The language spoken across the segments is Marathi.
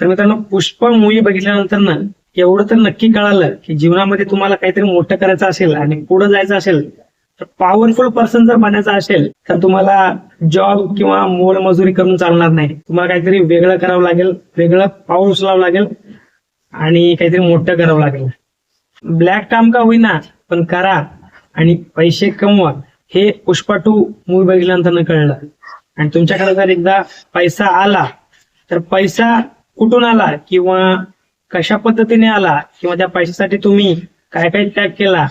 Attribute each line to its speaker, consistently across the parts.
Speaker 1: तर मित्रांनो पुष्पा मूवी बघितल्यानंतर ना एवढं तर नक्की कळालं की जीवनामध्ये तुम्हाला काहीतरी मोठं करायचं असेल आणि पुढे जायचं असेल तर पॉवरफुल पर्सन जर बनायचं असेल तर तुम्हाला जॉब किंवा मोलमजुरी करून चालणार नाही. तुम्हाला काहीतरी वेगळं करावं लागेल वेगळं पाऊल उचलावं लागेल आणि काहीतरी मोठं करावं लागेल. ब्लॅक काम का होईना पण करा आणि पैसे कमवा. हे पुष्पा टू मूवी बघितल्यानंतर कळलं. आणि तुमच्याकडे जर एकदा पैसा आला तर पैसा कुठून आला किंवा कशा पद्धतीने आला किंवा त्या पैशासाठी तुम्ही काय काय त्याग केला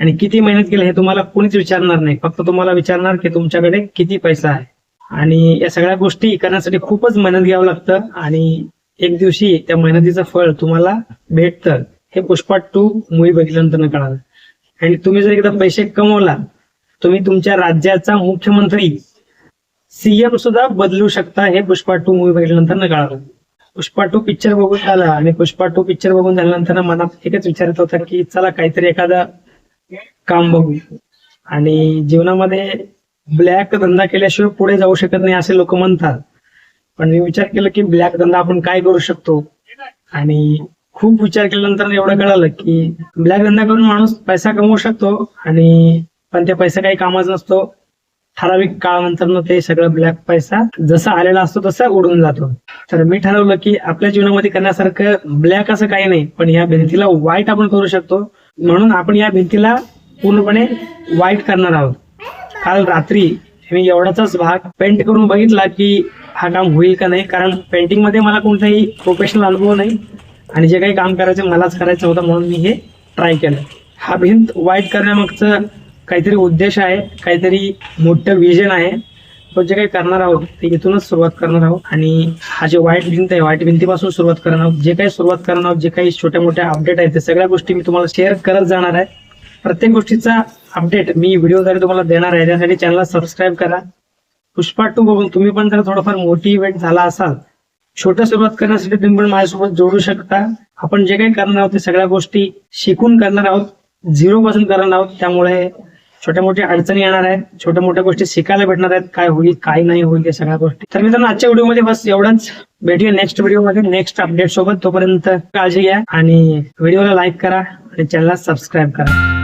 Speaker 1: आणि किती मेहनत केली हे तुम्हाला कोणीच विचारणार नाही. फक्त तुम्हाला विचारणार की तुमच्याकडे किती पैसा आहे. आणि या सगळ्या गोष्टी करण्यासाठी खूपच मेहनत घ्यावं लागतं आणि एक दिवशी त्या मेहनतीचं फळ तुम्हाला भेटतं. हे पुष्पा टू मूवी बघितल्यानंतर कळालं. आणि तुम्ही जर एकदा पैसे कमवला तुम्ही तुमच्या राज्याचा मुख्यमंत्री सीएम सुद्धा बदलू शकता हे पुष्पा टू मूवी बघितल्यानंतर कळालं. पुष्पा टू पिक्चर बघून झाला आणि पुष्पा टू पिक्चर बघून झाल्यानंतर मनात एकच विचार येत होता की चला काहीतरी एखादा काम बघू. आणि जीवनामध्ये ब्लॅक धंदा केल्याशिवाय पुढे जाऊ शकत नाही असे लोक म्हणतात. पण मी विचार केला की ब्लॅक धंदा आपण काय करू शकतो? आणि खूप विचार केल्यानंतर एवढं कळालं की ब्लॅक धंदा करून माणूस पैसा कमवू शकतो आणि पण त्या पैसा काही कामाचा नसतो. ठराविक काळानंतर ते सगळं ब्लॅक पैसा जसा आलेला असतो तसा उडून जातो. तर मी ठरवलं की आपल्या जीवनामध्ये करण्यासारखं ब्लॅक असं काही नाही पण या भिंतीला व्हाईट आपण करू शकतो. म्हणून आपण या भिंतीला पूर्णपणे व्हाईट करणार आहोत. काल रात्री मी एवढाचाच भाग पेंट करून बघितला की हा काम होईल का नाही कारण पेंटिंगमध्ये मला कोणताही प्रोफेशनल अनुभव नाही आणि जे काही काम करायचं मलाच करायचं होतं म्हणून मी हे ट्राय केलं. हा भिंत वाईट करण्यामागचं काहीतरी उद्देश आहे काहीतरी मोठं विजन आहे. तो जे काही करणार आहोत ते इथूनच सुरुवात करणार आहोत. आणि हा जे वाईट भिंत आहे वाईट भिंतीपासून सुरुवात करणार आहोत. जे काही सुरुवात करणार आहोत जे काही छोट्या मोठ्या अपडेट आहेत ते सगळ्या गोष्टी मी तुम्हाला शेअर करत जाणार आहे. प्रत्येक गोष्टीचा अपडेट मी व्हिडिओद्वारे तुम्हाला देणार आहे. त्यासाठी चॅनलला सबस्क्राईब करा. पुष्पा टू बघून तुम्ही पण जर थोडंफार मोटिवेट झाला असाल छोटं सुरुवात करण्यासाठी तुम्ही पण माझ्यासोबत जोडू शकता. आपण जे काही करणार आहोत ते सगळ्या गोष्टी शिकून करणार आहोत. झिरो पासून करणार आहोत. त्यामुळे छोट्या मोठ्या अडचणी येणार आहेत छोट्या मोठ्या गोष्टी शिकायला भेटणार आहेत काय होईल काय नाही होईल या सगळ्या गोष्टी. तर मित्रांनो आजच्या व्हिडिओमध्ये बस एवढंच. भेटूया नेक्स्ट व्हिडिओमध्ये नेक्स्ट अपडेट सोबत तोपर्यंत काळजी घ्या आणि व्हिडिओला लाईक करा आणि चॅनलला सबस्क्राईब करा.